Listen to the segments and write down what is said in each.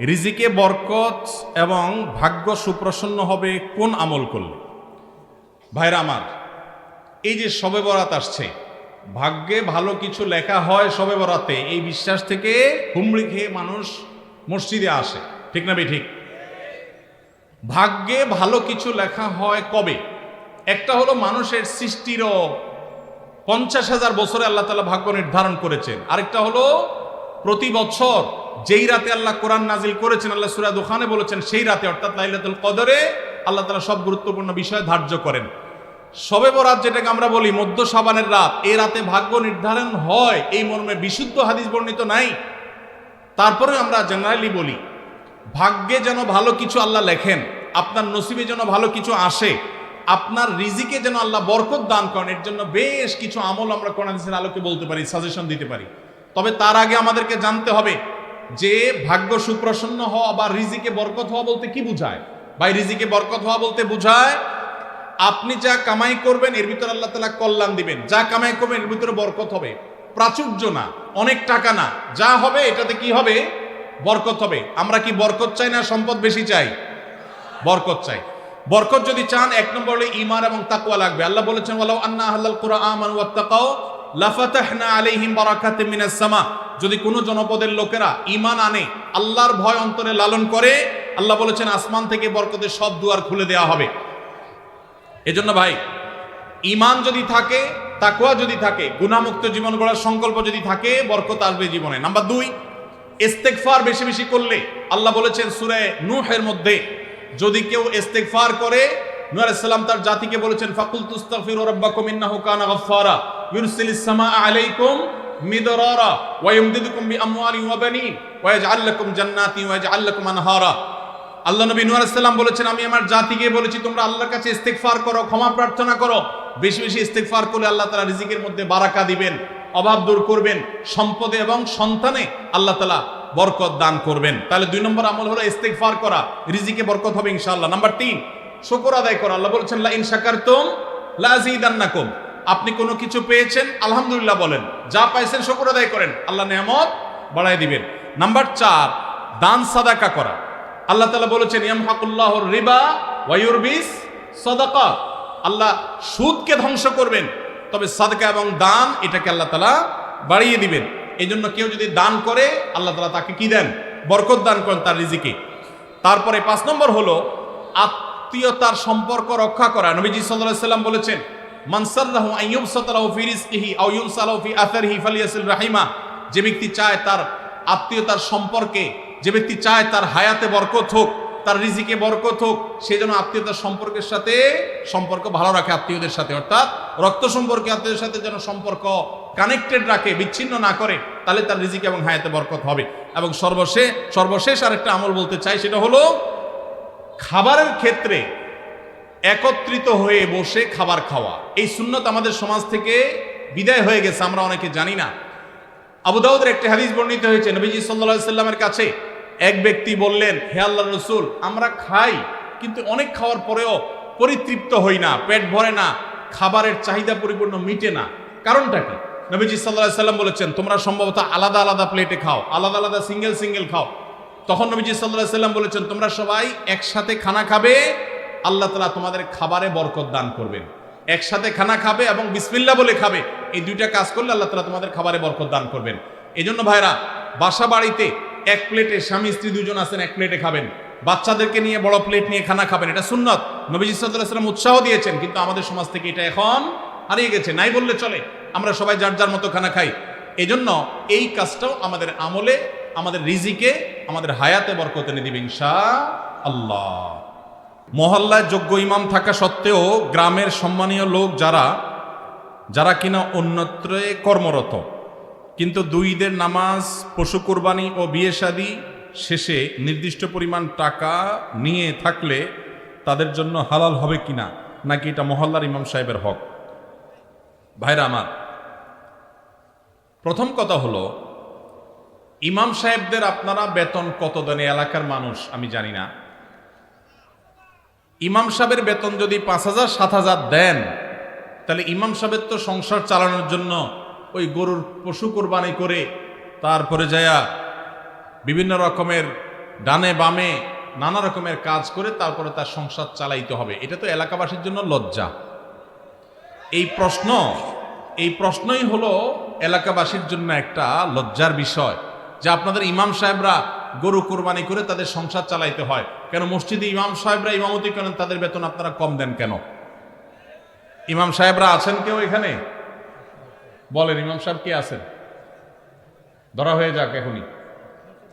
রিজিকে বরকত এবং ভাগ্য সুপ্রসন্ন হবে কোন আমল করলে? ভাইরা আমার, এই যে সবে বরাত আসছে, ভাগ্যে ভালো কিছু লেখা হয় সবে বরাতে, এই বিশ্বাস থেকে হুমড়ি খেয়ে মানুষ মসজিদে আসে। ঠিক না ঠিক ভাগ্যে ভালো কিছু লেখা হয় কবে? একটা হলো মানুষের সৃষ্টিরও পঞ্চাশ হাজার বছরে আল্লাহ তালা ভাগ্য নির্ধারণ করেছেন। আরেকটা হলো প্রতি বছর যেই রাতে আল্লাহ কোরআন নাজিল করেছেন, আল্লাহ সুরা দোকানে বলেছেন, সেই রাতে, অর্থাৎ লাইলাতুল কদরে, আল্লাহ তালা সব গুরুত্বপূর্ণ বিষয় ধার্য করেন। সবে বরাত যেটাকে আমরা বলি মধ্য সাবানের রাত, এ রাতে ভাগ্য নির্ধারণ হয়, এই মর্মে বিশুদ্ধ হাদিস বর্ণিত নাই। তারপরে আমরা জেনারেলি বলি, ভাগ্যে যেন ভালো কিছু আল্লাহ লেখেন, আপনার নসিবে যেন ভালো কিছু আসে, আপনার রিজিকে যেন আল্লাহ বরকত দান করেন, এর জন্য বেশ কিছু আমল আমরা কোরআন আলোকে বলতে পারি সাজেশন দিতে পারি। তবে তার আগে আমাদেরকে জানতে হবে যে ভাগ্য সুপ্রসন্ন হওয়া বা রিজিকে বরকত হওয়া বলতে কি বুঝায়? ভাই, রিজিকে বরকত হওয়া বলতে বুঝায়, আপনি যা কামাই করবেন, এর ভিতরে আল্লাহ তালা কল্যাণ দিবেন। যা কামাই করবেন, এর ভিতরে বরকত হবে। প্রাচুর্য না, অনেক টাকা না। যা হবে, এটাতে কি হবে? বরকত হবে। আমরা কি বরকত চাই না সম্পদ বেশি চাই? বরকত চাই। বরকত যদি চান, এক নম্বর হলে ইমান এবং তাকুয়া লাগবে। আল্লাহ বলেছেন, ওয়ালাউ আন্না আহলাল কুরআন ওয়া তাকাও লাফাতাহনা যদি কোনো জনপদের লোকেরা ইমান আনে, আল্লাহর ভয় অন্তরে লালন করে, আল্লাহ বলেছেন, আসমান থেকে বরকতের সব দুয়ার খুলে দেওয়া হবে। এজন্য ভাই ইমান যদি থাকে তাকুয়া যদি থাকে গুণামুক্ত জীবন গড়ার সংকল্প যদি থাকে, বরকত আসবে জীবনে। নাম্বার দুই ইস্তেকফার বেশি বেশি করলে, আল্লাহ বলেছেন, সুরে নূহের মধ্যে যদি কেউ ইস্তেকফার করে, নূহ আলাইহিস সালাম তার জাতিকে বলেছেন ফাকুল তুস্তাগফিরু রাব্বাকুম ইন্নাহু কানা গাফফারা। ইউরসিলিস সামাআ আলাইকুম মিদরারা ওয়া ইউমদিদুকুম বিআমওয়ালিন ওয়া বানিন ওয়া ইয়াজআল লাকুম জান্নাতিন ওয়া ইয়াজআল আনহারা আল্লাহ নবী নূহ আলাইহিস বলেছেন, আমি আমার জাতিকে বলেছি, তোমরা আল্লাহর কাছে ইস্তেগফার করো, ক্ষমা প্রার্থনা করো। বেশি বেশি ইস্তেগফার করলে আল্লাহ তাআলা রিজিকের মধ্যে বারাকা দিবেন, অভাব দূর করবেন, সম্পদে এবং সন্তানে আল্লাহ তাআলা বরকত দান করবেন। তাহলে দুই নম্বর আমল হলো ইস্তেগফার করা, রিজিকে বরকত হবে ইনশাআল্লাহ। নাম্বার তিন, শুকর আদায় করা। আল্লাহ বলেছেন, লা ইন শাকারতুম লা আযীদান্নাকুম। আপনি কোনো কিছু পেয়েছেন? আলহামদুলিল্লাহ বলেন। যা পাইছেন শুকর আদায় করেন। আল্লাহ নেয়ামত বাড়ায় দিবেন। নাম্বার চার, দান সাদাকা করা। আল্লাহ তালা বলেছেন, ইয়ামহাকুল্লাহ রিবা ওয়ায়ুরবিস সদাকা আল্লাহ সুদকে ধ্বংস করবেন, তবে সাদকা এবং দান এটাকে আল্লাহ তালা বাড়িয়ে দিবেন। এই জন্য কেউ যদি দান করে, আল্লাহ তালা তাকে কি দেন? বরকত দান করেন তার রিজিকে। তারপরে পাঁচ নম্বর হলো, আত্মীয়তার সম্পর্ক রক্ষা করা। নবীজি সাল্লাল্লাহু সাল্লাম বলেছেন মানসাল্লাহু আইয়ুব সাতালাহু ফি রিজকিহি আও ইউনসালাহু ফি আথারিহি ফালিয়াসিল রাহিমা, যে ব্যক্তি চায় তার আত্মীয়তার সম্পর্কে, যে ব্যক্তি চায় তার হায়াতে বরকত হোক, তার রিজিকে বরকত হোক, সে যেন আত্মীয়তার সম্পর্কের সাথে সম্পর্ক ভালো রাখে আত্মীয়দের সাথে। অর্থাৎ রক্ত সম্পর্কে আত্মীয়দের সাথে যেন সম্পর্ক কানেক্টেড রাখে, বিচ্ছিন্ন না করে, তাহলে তার রিজিকে এবং হায়াতে বরকত হবে। এবং সর্বশেষ সর্বশেষ আরেকটা আমল বলতে চাই, সেটা হলো খাবারের ক্ষেত্রে একত্রিত হয়ে বসে খাবার খাওয়া। এই সুন্নত আমাদের সমাজ থেকে বিদায় হয়ে গেছে, আমরা অনেকে জানি না। আবু দাউদের একটি হাদিস বর্ণিত হয়েছে, নবীজি সাল্লাল্লাহু সাল্লামের কাছে, এক ব্যক্তি বললেন, হে আল্লাহ রসুল, আমরা খাই, কিন্তু অনেক খাওয়ার পরেও পরিতৃপ্ত হই না, পেট ভরে না, খাবারের চাহিদা পরিপূর্ণ মিটে না। কারণটা কি? নবীজি সাল্লাল্লাহু সাল্লাম বলেছেন, তোমরা সম্ভবত আলাদা আলাদা প্লেটে খাও, আলাদা আলাদা সিঙ্গেল সিঙ্গেল খাও। তখন নবীজি সাল্লাল্লাহু সাল্লাম বলেছেন, তোমরা সবাই একসাথে খানা খাবে আল্লাহ তালা তোমাদের খাবারে বরকত দান করবেন। একসাথে খানা খাবে এবং বিসমিল্লা বলে খাবে। এই দুইটা কাজ করলে আল্লাহ তালা তোমাদের খাবারে বরকত দান করবেন। এই জন্য ভাইরা, বাসা বাড়িতে এক প্লেটে স্বামী, স্ত্রী দুজন আছেন, এক প্লেটে খাবেন। বাচ্চাদেরকে নিয়ে, বড় প্লেট নিয়ে খানা খাবেন। এটা সুন্নত। নবীজি সাল্লাম উৎসাহ দিয়েছেন, কিন্তু আমাদের সমাজ থেকে এটা এখন হারিয়ে গেছে। নাই বললে চলে। আমরা সবাই যার যার মতো খানা খাই। এজন্য এই কাজটাও আমাদের আমলে, আমাদের রিজিকে, আমাদের হায়াতে বরকত এনে দিবে ইনশা আল্লাহ। মহল্লায় যোগ্য ইমাম থাকা সত্ত্বেও গ্রামের সম্মানীয় লোক যারা যারা কিনা অন্যত্রে কর্মরত, কিন্তু দুই ঈদের নামাজ, পশু কোরবানি ও বিয়ে শাদী শেষে নির্দিষ্ট পরিমাণ টাকা নিয়ে থাকলে তাদের জন্য হালাল হবে কিনা, নাকি এটা মহল্লার ইমাম সাহেবের হক? ভাইরা আমার, প্রথম কথা হলো, ইমাম সাহেবদের আপনারা বেতন কত দেন? এলাকার মানুষ, আমি জানি না। ইমাম সাহেবের বেতন যদি পাঁচ হাজার, সাত হাজার দেন, তাহলে ইমাম সাহেবের তো সংসার চালানোর জন্য ওই গরুর পশু কোরবানি করে তারপরে যায়া বিভিন্ন রকমের ডানে বামে নানা রকমের কাজ করে তারপরে তার সংসার চালাইতে হবে। এটা তো এলাকাবাসীর জন্য লজ্জা। এই প্রশ্ন, এই প্রশ্নই হলো এলাকাবাসীর জন্য একটা লজ্জার বিষয় যে আপনাদের ইমাম সাহেবরা গরু কোরবানি করে তাদের সংসার চালাইতে হয়। কেন মসজিদে ইমাম সাহেবরা ইমামতি করেন, তাদের বেতন আপনারা কম দেন কেন? ইমাম সাহেবরা আছেন কেউ এখানে? বলেন, ইমাম সাহেব কে আছেন? ধরা হয়ে যাক এখনই।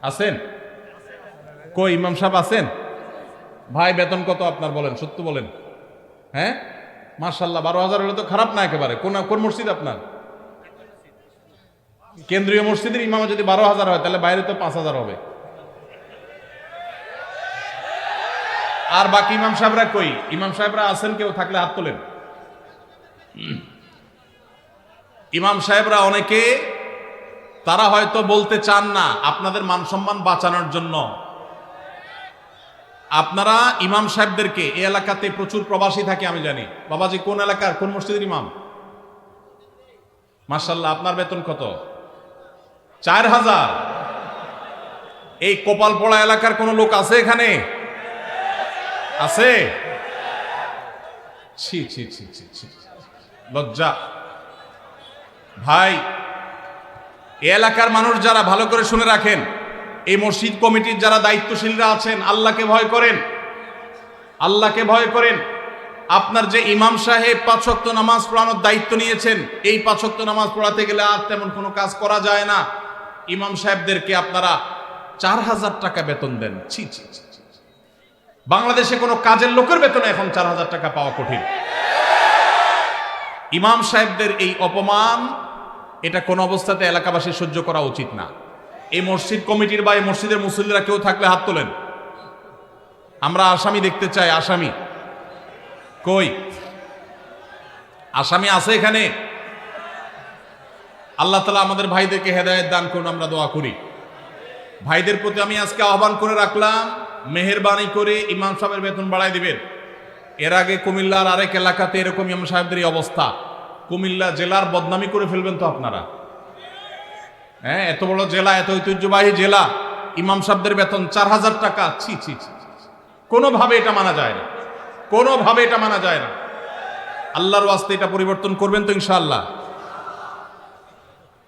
আছেন? কই, ইমাম সাহেব আছেন? ভাই, বেতন কত আপনার বলেন, সত্য বলেন। হ্যাঁ? মার্শাল্লাহ বারো হাজার হলে তো খারাপ না একেবারে। কোন কোন মসজিদ আপনার? কেন্দ্রীয় মসজিদের ইমামে যদি বারো হাজার হয়, তাহলে বাইরে তো পাঁচ হাজার হবে। আর বাকি ইমাম সাহেবরা কই? ইমাম সাহেবরা আছেন কেউ? থাকলে হাত তোলেন। ইমাম সাহেবরা অনেকে, তারা হয়তো বলতে চান না, আপনাদের মান সম্মান বাঁচানোর জন্য। আপনারা ইমাম সাহেবদেরকে, এই এলাকাতে প্রচুর প্রবাসী থাকে আমি জানি। বাবাজি, কোন এলাকার, কোন মসজিদের ইমাম? মার্শাল্লাহ আপনার বেতন কত? চার হাজার। এই কপালপড়া এলাকার কোন লোক আছে এখানে? আছে? ছি ছি ছি ছি ছি লজ্জা। ভাই এলাকার মানুষ যারা ভালো করে শুনে রাখেন, এই মসজিদ কমিটির যারা দায়িত্বশীলরা আছেন, আল্লাহকে ভয় করেন। আল্লাহকে ভয় করেন। আপনার যে ইমাম সাহেব পাঁচক্ত নামাজ পড়ানোর দায়িত্ব নিয়েছেন, এই পাঁচক্ত নামাজ পড়াতে গেলে আর তেমন কোনো কাজ করা যায় না। ইমাম সাহেবদেরকে আপনারা চার হাজার টাকা বেতন দেন। ছি ছি ছি। বাংলাদেশে কোনো কাজের লোকের বেতন এখন চার হাজার টাকা পাওয়া কঠিন। ইমাম সাহেবদের এই অপমান, এটা কোন অবস্থাতে এলাকাবাসী সহ্য করা উচিত না। এই মসজিদ কমিটির বা এই মসজিদের মুসল্লিরা কেউ থাকলে হাত তোলেন। আমরা আসামি দেখতে চাই, আসামি। কই? আসামি আছে এখানে? আল্লাহ তালা আমাদের ভাইদেরকে হেদায়ত দান করুন, আমরা দোয়া করি। ভাইদের প্রতি আমি আজকে আহ্বান করে রাখলাম মেহরবানি করে ইমাম সাহেবের বেতন বাড়াই দিবেন। এর আগে কুমিল্লার আরেক এলাকাতে এরকম ইমাম সাহেবদের অবস্থা। কুমিল্লা জেলার বদনামি করে ফেলবেন তো আপনারা। হ্যাঁ এত বড় জেলা, এত ঐতিহ্যবাহী জেলা। ইমাম সাহেবদের বেতন চার হাজার টাকা। ছি ছি ছি। কোনোভাবে এটা মানা যায় না। কোনোভাবে এটা মানা যায় না। আল্লাহর ওয়াস্তে এটা পরিবর্তন করবেন তো ইনশাআল্লাহ।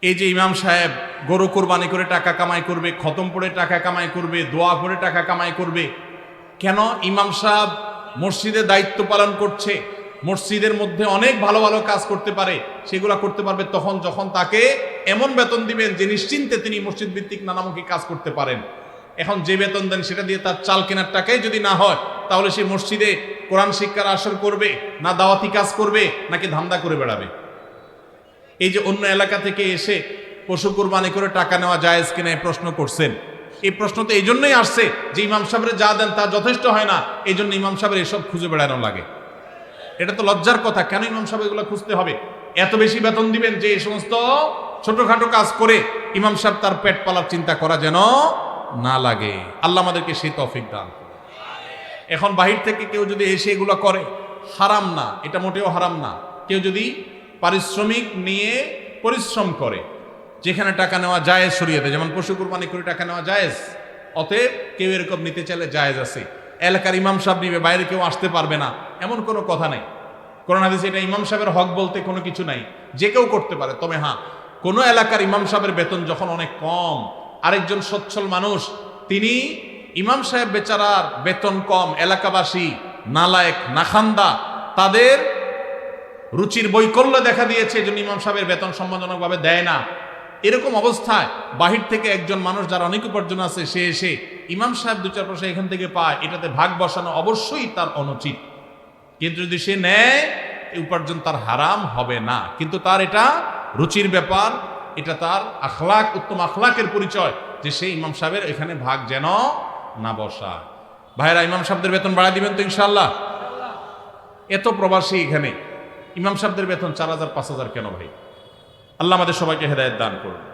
এই যে ইমাম সাহেব, গরু কোরবানি করে টাকা কামাই করবে, খতম পড়ে টাকা কামাই করবে, দোয়া করে টাকা কামাই করবে, কেন ইমাম সাহেব মসজিদে দায়িত্ব পালন করছে? মসজিদের মধ্যে অনেক ভালো ভালো কাজ করতে পারে, সেগুলো করতে পারবে তখন যখন তাকে এমন বেতন দিবেন যে নিশ্চিন্তে তিনি মসজিদ ভিত্তিক নানামুখী কাজ করতে পারেন। এখন যে বেতন দেন সেটা দিয়ে তার চাল কেনার টাকাই যদি না হয়, তাহলে সে মসজিদে কোরআন শিক্ষার আসর করবে, না দাওয়াতি কাজ করবে, নাকি ধান্দা করে বেড়াবে? এই যে অন্য এলাকা থেকে এসে পশু কোরবানি করে টাকা নেওয়া জায়েজ কিনা প্রশ্ন করছেন। এই প্রশ্ন তো এই জন্যই আসছে যে ইমাম সাহেবের যা দেন তা যথেষ্ট হয় না, এই জন্য ইমাম সাহেবের এসব খুঁজে বেড়ানো লাগে। এটা তো লজ্জার কথা, কেন ইমাম সাহেব এগুলো খুঁজতে হবে? এত বেশি বেতন দিবেন যে এই সমস্ত ছোটখাটো কাজ করে ইমাম সাহেব তার পেট পালার চিন্তা করা যেন না লাগে। আল্লাহ আমাদেরকে সেই তফিক দান এখন বাহির থেকে কেউ যদি এসে এগুলো করে, হারাম না, এটা মোটেও হারাম না। কেউ যদি পারিশ্রমিক নিয়ে পরিশ্রম করে। যেখানে টাকা নেওয়া জায়েজ সরিয়ে যেমন পশু কুরবানি করে টাকা নেওয়া জায়েজ, অতএব কেউ এরকম নিতে চাইলে জায়েজ আছে। এলাকার ইমাম সাহেব নিবে, বাইরে কেউ আসতে পারবে না, এমন কোনো কথা নেই। কোরআন হাদিসে এটা ইমাম সাহেবের হক বলতে কোনো কিছু নাই। যে কেউ করতে পারে, তবে হ্যাঁ কোনো এলাকার ইমাম সাহেবের বেতন যখন অনেক কম, আরেকজন সচ্ছল মানুষ, তিনি ইমাম সাহেব বেচারার বেতন কম, এলাকাবাসী নালায়েক, নাখান্দা, তাদের রুচির বৈকল্য দেখা দিয়েছে এই জন্য ইমাম সাহেবের বেতন সম্মানজনকভাবে দেয় না। এরকম অবস্থায় বাহির থেকে একজন মানুষ যার অনেক উপার্জন আছে, সে এসে ইমাম সাহেব দু চার পয়সা এখান থেকে পায়, এটাতে ভাগ বসানো অবশ্যই তার অনুচিত। কিন্তু যদি সে নেয় উপার্জন তার হারাম হবে না। কিন্তু তার এটা রুচির ব্যাপার, এটা তার আখলাক, উত্তম আখলাকের পরিচয় যে সে ইমাম সাহেবের এখানে ভাগ যেন না বসা ভাইরা, ইমাম সাহেবদের বেতন বাড়ায় দিবেন তো ইনশাল্লাহ এত প্রবাসী এখানে। ইমাম সাহেবদের বেতন চার হাজার, পাঁচ হাজার কেন ভাই? আল্লাহ আমাদের সবাইকে হেদায়ত দান করুন।